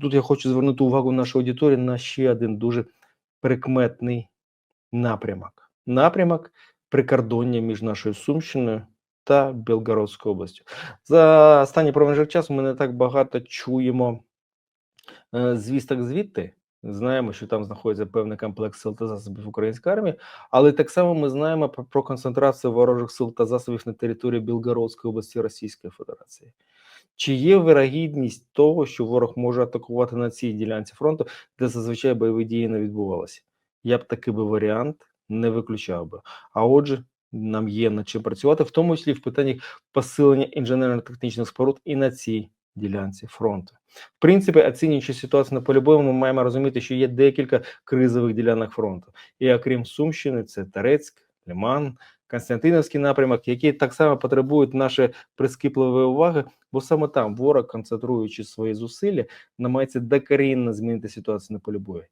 Тут я хочу звернути увагу нашої аудиторії на ще один дуже прикметний напрямок. Напрямок прикордоння між нашою Сумщиною та Білгородською областю. За останній проміжок часу ми не так багато чуємо е, звісток звідти. Знаємо, що там знаходиться певний комплекс сил та засобів української армії, але так само ми знаємо про, про концентрацію ворожих сил та засобів на території Білгородської області Російської Федерації. Чи є вирогідність того, що ворог може атакувати на цій ділянці фронту, де зазвичай бойові дії не відбувалися? Я б такий би варіант не виключав би. А отже, нам є над чим працювати, в тому числі в питанні посилення інженерно-технічних споруд і на цій ділянці фронту. В принципі, оцінюючи ситуацію на полі бою, ми маємо розуміти, що є декілька кризових ділянок фронту. І окрім Сумщини, це Терецьк, Лиман, Константиновський напрямок, які так само потребують нашої прискіпливої уваги, бо саме там ворог, концентруючи свої зусилля, намагається докорінно змінити ситуацію на полі бою.